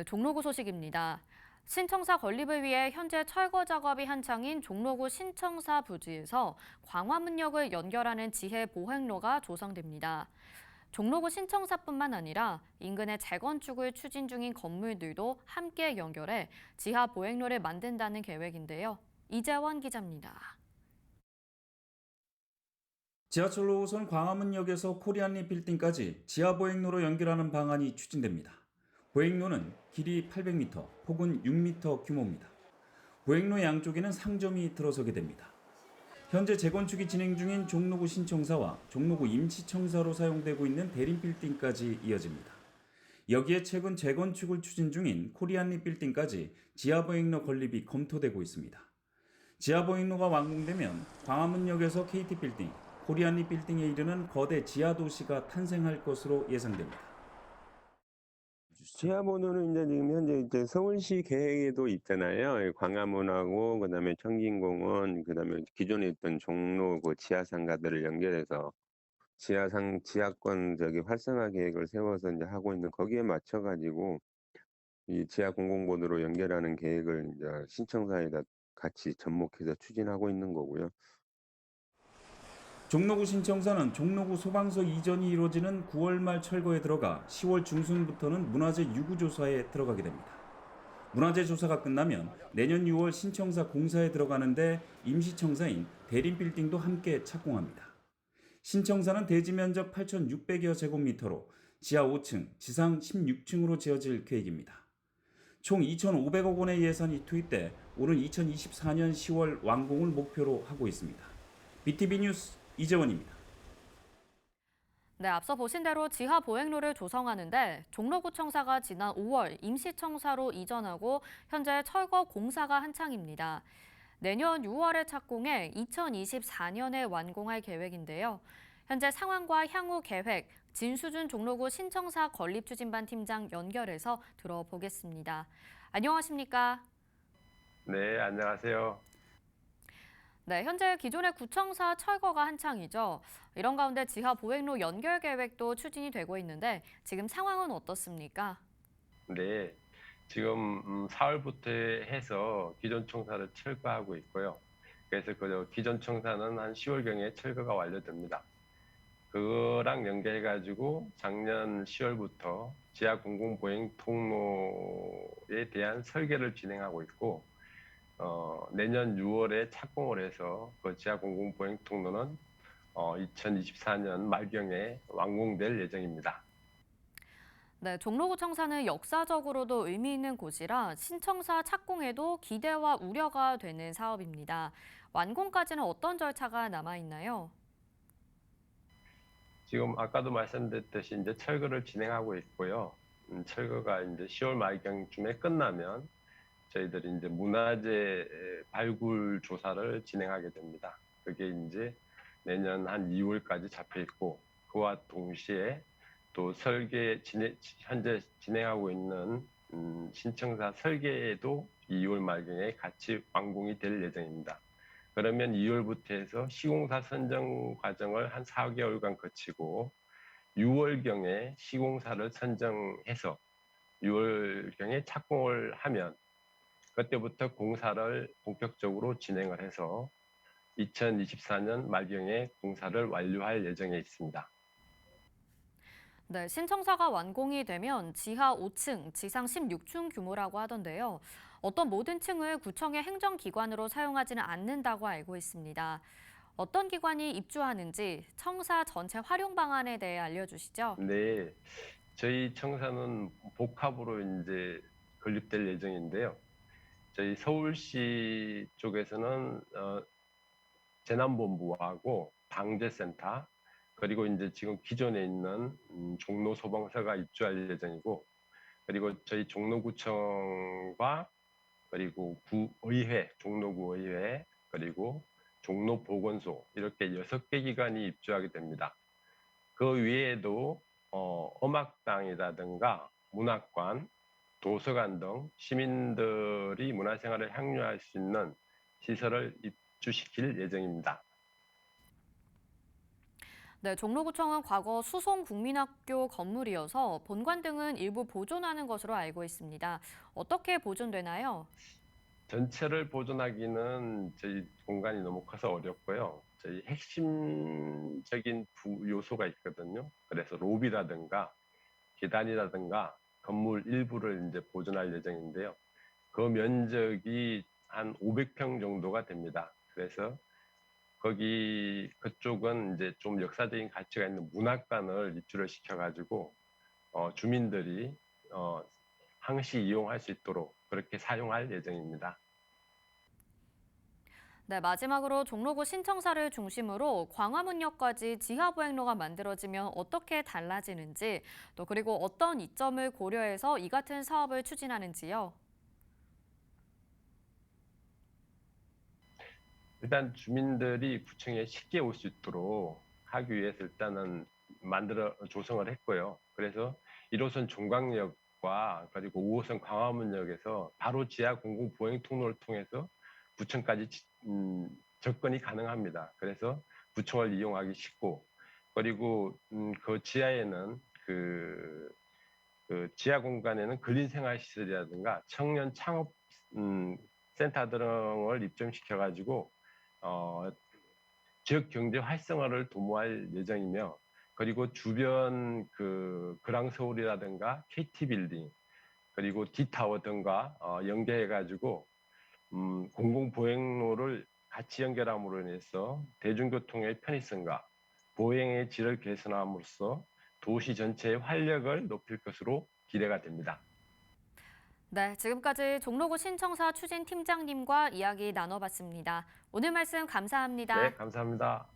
네, 종로구 소식입니다. 신청사 건립을 위해 현재 철거 작업이 한창인 종로구 신청사 부지에서 광화문역을 연결하는 지해 보행로가 조성됩니다. 종로구 신청사뿐만 아니라 인근의 재건축을 추진 중인 건물들도 함께 연결해 지하 보행로를 만든다는 계획인데요. 이재원 기자입니다. 지하철 5호선 광화문역에서 코리안리 빌딩까지 지하 보행로로 연결하는 방안이 추진됩니다. 보행로는 길이 800m, 폭은 6m 규모입니다. 보행로 양쪽에는 상점이 들어서게 됩니다. 현재 재건축이 진행 중인 종로구 신청사와 종로구 임시청사로 사용되고 있는 대림 빌딩까지 이어집니다. 여기에 최근 재건축을 추진 중인 코리안리 빌딩까지 지하 보행로 건립이 검토되고 있습니다. 지하 보행로가 완공되면 광화문역에서 KT 빌딩, 코리안리 빌딩에 이르는 거대 지하 도시가 탄생할 것으로 예상됩니다. 지하번호는 이제 지금 현재 이제 서울시 계획에도 있잖아요. 이 광화문하고 그다음에 청진공원, 그다음에 기존에 있던 종로 그 지하 상가들을 연결해서 지하상 지하권 저기 활성화 계획을 세워서 이제 하고 있는 거기에 맞춰 가지고 이 지하 공공번호로 연결하는 계획을 이제 신청사에다 같이 접목해서 추진하고 있는 거고요. 종로구 신청사는 종로구 소방서 이전이 이루어지는 9월 말 철거에 들어가 10월 중순부터는 문화재 유구 조사에 들어가게 됩니다. 문화재 조사가 끝나면 내년 6월 신청사 공사에 들어가는데 임시청사인 대림 빌딩도 함께 착공합니다. 신청사는 대지 면적 8,600여 제곱미터로 지하 5층, 지상 16층으로 지어질 계획입니다. 총 2,500억 원의 예산이 투입돼 오는 2024년 10월 완공을 목표로 하고 있습니다. BTV 뉴스 이재원입니다. 네, 앞서 보신 대로 지하 보행로를 조성하는데 종로구청사가 지난 5월 임시청사로 이전하고 현재 철거 공사가 한창입니다. 내년 6월에 착공해 2024년에 완공할 계획인데요. 현재 상황과 향후 계획, 진수준 종로구 신청사 건립 추진반 팀장 연결해서 들어보겠습니다. 안녕하십니까? 네, 안녕하세요. 네, 현재 기존의 구청사 철거가 한창이죠. 이런 가운데 지하 보행로 연결 계획도 추진이 되고 있는데 지금 상황은 어떻습니까? 네, 지금 음, 4월부터 해서 기존 청사를 철거하고 있고요. 그래서 그 기존 청사는 한 10월경에 철거가 완료됩니다. 그거랑 연결해가지고 작년 10월부터 지하 공공보행 통로에 대한 설계를 진행하고 있고, 어, 내년 6월에 착공을 해서 그 지하 공공보행 통로는 어, 2024년 말경에 완공될 예정입니다. 네, 종로구청사는 역사적으로도 의미 있는 곳이라 신청사 착공에도 기대와 우려가 되는 사업입니다. 완공까지는 어떤 절차가 남아 있나요? 지금 아까도 말씀드렸듯이 이제 철거를 진행하고 있고요. 음, 철거가 이제 10월 말경쯤에 끝나면 저희들이 이제 문화재 발굴 조사를 진행하게 됩니다. 그게 이제 내년 한 2월까지 잡혀 있고 그와 동시에 또 설계 진행, 현재 진행하고 있는 음, 신청사 설계에도 2월 말경에 같이 완공이 될 예정입니다. 그러면 2월부터 해서 시공사 선정 과정을 한 4개월간 거치고 6월경에 시공사를 선정해서 6월경에 착공을 하면 그때부터 공사를 본격적으로 진행을 해서 2024년 말경에 공사를 완료할 예정에 있습니다. 네, 신청사가 완공이 되면 지하 5층, 지상 16층 규모라고 하던데요. 어떤 모든 층을 구청의 행정기관으로 사용하지는 않는다고 알고 있습니다. 어떤 기관이 입주하는지 청사 전체 활용 방안에 대해 알려주시죠. 네, 저희 청사는 복합으로 이제 건립될 예정인데요. 저희 서울시 쪽에서는 어, 재난본부하고 방재센터 그리고 이제 지금 기존에 있는 음, 종로 소방서가 입주할 예정이고 그리고 저희 종로구청과 그리고 구의회, 종로구 의회 그리고 종로보건소 이렇게 여섯 개 기관이 입주하게 됩니다. 그 외에도 어, 음악당이라든가 문학관, 도서관 등 시민들이 문화생활을 향유할 수 있는 시설을 입주시킬 예정입니다. 네, 종로구청은 과거 수송국민학교 건물이어서 본관 등은 일부 보존하는 것으로 알고 있습니다. 어떻게 보존되나요? 전체를 보존하기는 저희 공간이 너무 커서 어렵고요. 저희 핵심적인 부- 요소가 있거든요. 그래서 로비라든가 계단이라든가 건물 일부를 이제 보존할 예정인데요. 그 면적이 한 500평 정도가 됩니다. 그래서 거기 그쪽은 이제 좀 역사적인 가치가 있는 문학관을 입주를 시켜가지고 어, 주민들이 어, 항시 이용할 수 있도록 그렇게 사용할 예정입니다. 네, 마지막으로 종로구 신청사를 중심으로 광화문역까지 지하보행로가 만들어지면 어떻게 달라지는지, 또 그리고 어떤 이점을 고려해서 이 같은 사업을 추진하는지요. 일단 주민들이 구청에 쉽게 올 수 있도록 하기 위해서 일단은 만들어 조성을 했고요. 그래서 1호선 종강역과 그리고 5호선 광화문역에서 바로 지하 공공 보행 통로를 통해서 구청까지 지- 음, 접근이 가능합니다. 그래서 구청을 이용하기 쉽고 그리고 음, 그 지하에는 그, 그 지하 공간에는 근린 생활 시설이라든가 청년 창업 음, 센터 등을 입점시켜 가지고 어, 지역 경제 활성화를 도모할 예정이며 그리고 주변 그 그랑 서울이라든가 KT 빌딩 그리고 D타워 등과 어, 연계해 가지고 음, 공공 보행로를 같이 연결함으로 인해서 대중교통의 편의성과 보행의 질을 개선함으로써 도시 전체의 활력을 높일 것으로 기대가 됩니다. 네, 지금까지 종로구 신청사 추진 팀장님과 이야기 나눠봤습니다. 오늘 말씀 감사합니다. 네, 감사합니다.